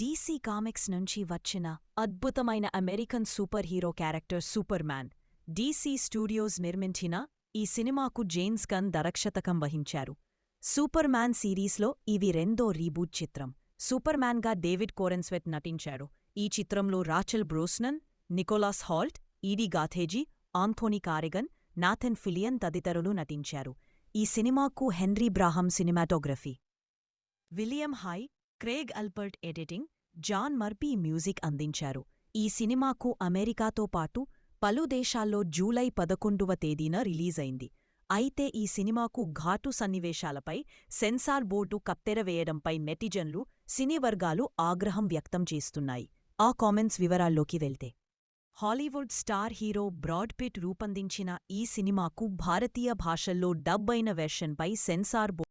DC comics నుంచి వచ్చిన అద్భుతమైన American superhero character Superman DC studios నిర్మించిన ఈ సినిమాకు జేమ్స్ గన్ దరక్షతకం వహించారు. సూపర్ మ్యాన్ సిరీస్లో ఇది రెండో రీబూట్ చిత్రం. సూపర్ మ్యాన్గా డేవిడ్ కోరెన్స్వెట్ నటించారు. ఈ చిత్రంలో Rachel Brosnan Nicholas Hoult Edi Gathegi Anthony Carrigan Nathan Fillion తదితరులు నటించారు. ఈ సినిమాకు Henry Braham cinematography. William Hoy Craig Albert editing John Murphy music అందించారు. ఈ సినిమాకు అమెరికాతో పాటు పలు దేశాల్లో జూలై పదకొండవ తేదీన రిలీజైంది. అయితే ఈ సినిమాకు ఘాటు సన్నివేశాలపై సెన్సార్ బోర్డు కత్తెరవేయడంపై నెటిజన్లు సినీ వర్గాలు ఆగ్రహం వ్యక్తం చేస్తున్నాయి. ఆ కామెంట్స్ వివరాల్లోకి వెళ్తే Hollywood star hero Brad Pitt రూపొందించిన ఈ సినిమాకు భారతీయ భాషల్లో డబ్ అయిన వెర్షన్పై సెన్సార్ బోర్డు